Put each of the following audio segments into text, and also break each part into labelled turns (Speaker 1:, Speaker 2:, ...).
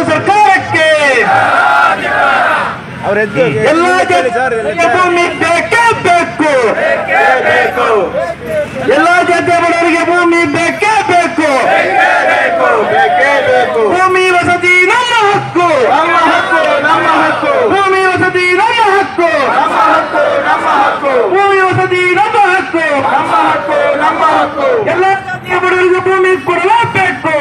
Speaker 1: ಸರ್ಕಾರಕ್ಕೆ ಎಲ್ಲ ಜಾತಿಯ ಭೂಮಿ ಬೇಕೇ ಬೇಕು ಎಲ್ಲ ಜಾತಿಯ ಬಡವರಿಗೆ ಭೂಮಿ ಬೇಕೇ ಬೇಕು ಭೂಮಿ ವಸತಿ ನಮ್ಮ ಹಕ್ಕು
Speaker 2: ನಮ್ಮ ಹಕ್ಕು ನಮ್ಮ ಹಕ್ಕು
Speaker 1: ಭೂಮಿ ವಸತಿ ನಮ್ಮ ಹಕ್ಕು
Speaker 2: ನಮ್ಮ ಹಕ್ಕು ನಮ್ಮ ಹಕ್ಕು
Speaker 1: ಭೂಮಿ ವಸತಿ ನಮ್ಮ ಹಕ್ಕು
Speaker 2: ನಮ್ಮ ಹಕ್ಕು ನಮ್ಮ ಹಕ್ಕು
Speaker 1: ಎಲ್ಲ ಜಾತಿಯ ಬಡವರಿಗೆ ಭೂಮಿ ಕೊಡಲೇಬೇಕು
Speaker 2: ಕೊಡಲೇಬೇಕು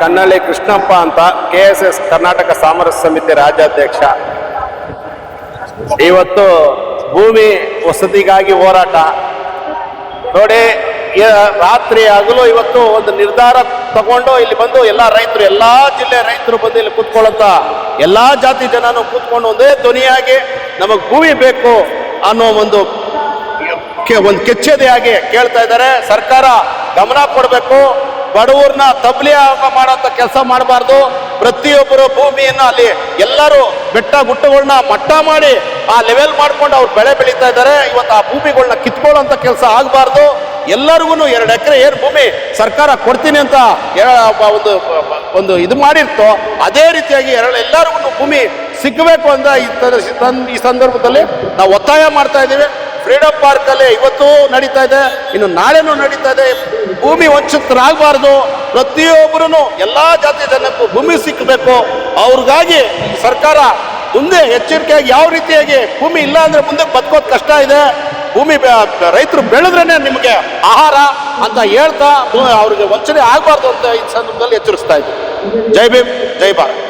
Speaker 3: ಕನ್ನಳ್ಳಿ ಕೃಷ್ಣಪ್ಪ ಅಂತ ಕೆ ಎಸ್ ಎಸ್ ಕರ್ನಾಟಕ ಸಾಮರಸ್ಯ ಸಮಿತಿ ರಾಜ್ಯಾಧ್ಯಕ್ಷ. ಇವತ್ತು ಭೂಮಿ ವಸತಿಗಾಗಿ ಹೋರಾಟ. ನೋಡಿ ರಾತ್ರಿ ಆಗಲೂ ಇವತ್ತು ಒಂದು ನಿರ್ಧಾರ ತಗೊಂಡು ಇಲ್ಲಿ ಬಂದು ಎಲ್ಲ ರೈತರು, ಎಲ್ಲಾ ಜಿಲ್ಲೆ ರೈತರು ಬಂದು ಇಲ್ಲಿ ಕೂತ್ಕೊಳ್ಳಂತ ಎಲ್ಲಾ ಜಾತಿ ಜನನು ಕೂತ್ಕೊಂಡು ಒಂದೇ ಧ್ವನಿಯಾಗಿ ನಮಗೆ ಭೂಮಿ ಬೇಕು ಅನ್ನೋ ಒಂದು ಒಂದು ಕೆಚ್ಚೆದೆಯಾಗಿ ಕೇಳ್ತಾ ಇದ್ದಾರೆ. ಸರ್ಕಾರ ಗಮನ ಕೊಡಬೇಕು. ಬಡವ್ರನ್ನ ತಬ್ಲಿ ಮಾಡೋಂಥ ಕೆಲಸ ಮಾಡಬಾರ್ದು. ಪ್ರತಿಯೊಬ್ಬರು ಭೂಮಿಯನ್ನ ಅಲ್ಲಿ ಎಲ್ಲರೂ ಬೆಟ್ಟ ಗುಟ್ಟಗಳನ್ನ ಮಟ್ಟ ಮಾಡಿ ಆ ಲೆವೆಲ್ ಮಾಡ್ಕೊಂಡು ಅವ್ರು ಬೆಳೆ ಬೆಳೀತಾ ಇದ್ದಾರೆ. ಇವತ್ತು ಆ ಭೂಮಿಗಳನ್ನ ಕಿತ್ಕೊಳ್ಳೋಂಥ ಕೆಲಸ ಆಗಬಾರ್ದು. ಎಲ್ಲರಿಗೂ ಎರಡು ಎಕರೆ ಏನು ಭೂಮಿ ಸರ್ಕಾರ ಕೊಡ್ತೀನಿ ಅಂತ ಒಂದು ಒಂದು ಇದು ಮಾಡಿರ್ತೋ ಅದೇ ರೀತಿಯಾಗಿ ಎರಡು ಎಲ್ಲರಿಗೂ ಭೂಮಿ ಸಿಗಬೇಕು ಅಂತ ಈ ಈ ಸಂದರ್ಭದಲ್ಲಿ ನಾವು ಒತ್ತಾಯ ಮಾಡ್ತಾ ಇದ್ದೀವಿ. ಫ್ರೀಡಂ ಪಾರ್ಕ್ ಅಲ್ಲಿ ಇವತ್ತು ನಡೀತಾ ಇದೆ, ಇನ್ನು ನಾಳೆನೂ ನಡೀತಾ ಇದೆ. ಭೂಮಿ ವಂಚಿತರಾಗಬಾರ್ದು. ಪ್ರತಿಯೊಬ್ಬರೂ ಎಲ್ಲಾ ಜಾತಿ ಜನಕ್ಕೂ ಭೂಮಿ ಸಿಕ್ಕಬೇಕು. ಅವ್ರಿಗಾಗಿ ಸರ್ಕಾರ ಮುಂದೆ ಎಚ್ಚರಿಕೆಯಾಗಿ ಯಾವ ರೀತಿಯಾಗಿ ಭೂಮಿ ಇಲ್ಲ ಅಂದ್ರೆ ಮುಂದೆ ಬದುಕೋದು ಕಷ್ಟ ಇದೆ. ಭೂಮಿ ರೈತರು ಬೆಳೆದ್ರೇನೆ ನಿಮಗೆ ಆಹಾರ ಅಂತ ಹೇಳ್ತಾ ಅವ್ರಿಗೆ ವಂಚನೆ ಆಗಬಾರ್ದು ಅಂತ ಈ ಸಂದರ್ಭದಲ್ಲಿ ಎಚ್ಚರಿಸ್ತಾ ಇದ್ದೀವಿ ಜೈ ಭೀಮ್, ಜೈ ಭಾರತ್.